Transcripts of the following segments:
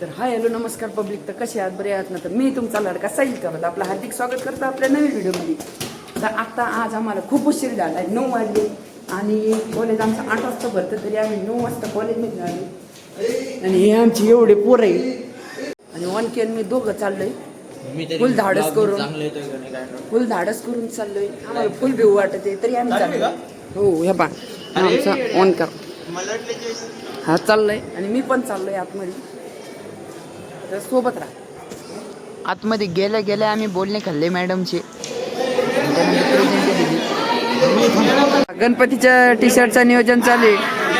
तर hi hello नमस्कार public. तर कसे आहात? बरे आहात ना? तर मी तुमचा लडका साईल करत आपलं हार्दिक स्वागत करतो आपल्या नवीन व्हिडिओमध्ये. तर आता आज आम्हाला खूप उशीर झाला आहे नऊ वाजले आणि कॉलेज आमचं आठ वाजता भरतं तरी आम्ही नऊ वाजता कॉलेजमध्ये आलो. आणि हे आमची एवढे पोरं आहे आणि वन केन मी दोघं चाललोय. मी तरी फुल धाडस करून. का. फुल धाडस करून चाललोय. आम्हाला फुल भिऊ वाटत आहे तरी आम्ही चाललोय. हो ह्या पा आमचा ऑन कर. हा चाललंय. आणि मी पण चाललोय आतमध्ये. तर सोबत राहा. आतमध्ये गेल्या गेल्या आम्ही बोलणे खाल्ले मॅडमचे. गणपतीच्या टी शर्टचं नियोजन चालू आहे.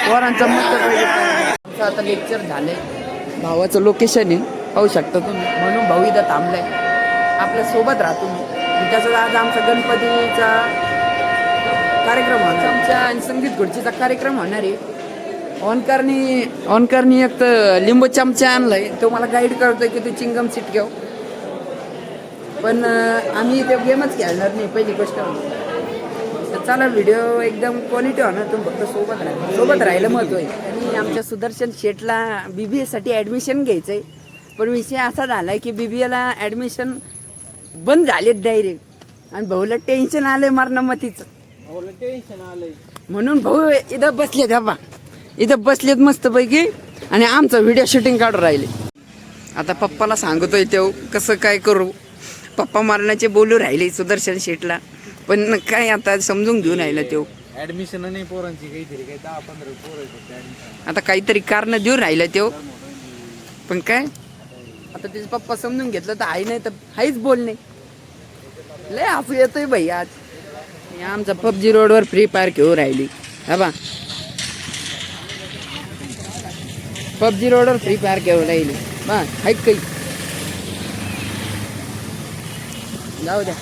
पोरांचं मस्त पाहिजे आता लेक्चर झालंय. भावाचं लोकेशन आहे. पाहू शकता तुम्ही. म्हणून भाऊ इथं थांबलाय. आपल्यासोबत राहा तुम्ही. आणि त्याचा आज आमचा गणपतीचा कार्यक्रम होणार आमच्या संगीत खुर्चीचा कार्यक्रम होणार आहे. ऑनकारनी ऑनकारनी एक तर लिंबू चमचा आणलाय. तो मला गाईड करतोय की तू चिंगम सीट घेऊ. पण आम्ही ते गेमच खेळणार नाही पहिली गोष्ट तर चला व्हिडिओ एकदम क्वालिटी होणार तुम्ही फक्त सोबत राहा. सोबत राहायला महत्त्व आहे. आणि आमच्या सुदर्शन शेटला बी बी एसाठी ॲडमिशन घ्यायचं आहे पण विषय असा झाला आहे की बी बी एला ॲडमिशन बंद झालेत डायरेक्ट आणि भाऊला टेन्शन आलंय मारणं मतीचं म्हणून भाऊ इथं बसले धाबा इथं बसलेत मस्तपैकी आणि आमचं व्हिडिओ शूटिंग काढून राहिले. आता पप्पाला सांगतोय तो कसं काय करू? पप्पा मारण्याचे बोलू राहिले सुदर्शन शेटला पण काय आता समजून घेऊन राहिला तो. ऍडमिशन नाही पोरांची काहीतरी काही दहा पंधरा पोरं आता काहीतरी कारण देऊन राहिला तो. पण काय? आता त्याचे पप्पा समजून घेतलं तर आई नाही तर हाईच बोलणे. लय हसू येतोय भाई आज. आमचा पबजी रोडवर फ्री फायर घेऊन राहिली. हा बा. पबजी रोडवर फ्री फायर घेऊन राहिली. बा ऐक काही जाऊ द्या.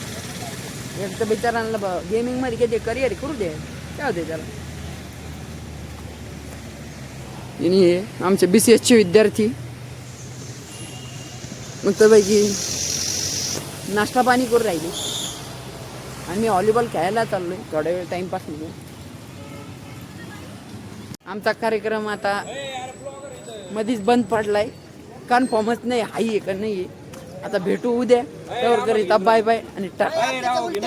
एक तर बिचारांना गेमिंगमध्ये किती करिअर करू दे. काय दे त्याला आणि हे आमचे बी सी एसचे विद्यार्थी. मग मस्तपैकी नाश्ता पाणी करू राहिले. आणि मी व्हॉलीबॉल खेळायला चाललोय थोड्या वेळ टाइमपास म्हणून आमचा कार्यक्रम आता मधीच बंद पडलाय. कन्फर्मच नाही हाई आहे का नाही आहे. आता भेटू उद्या. त्यावर करीता बाय बाय आणि टाटा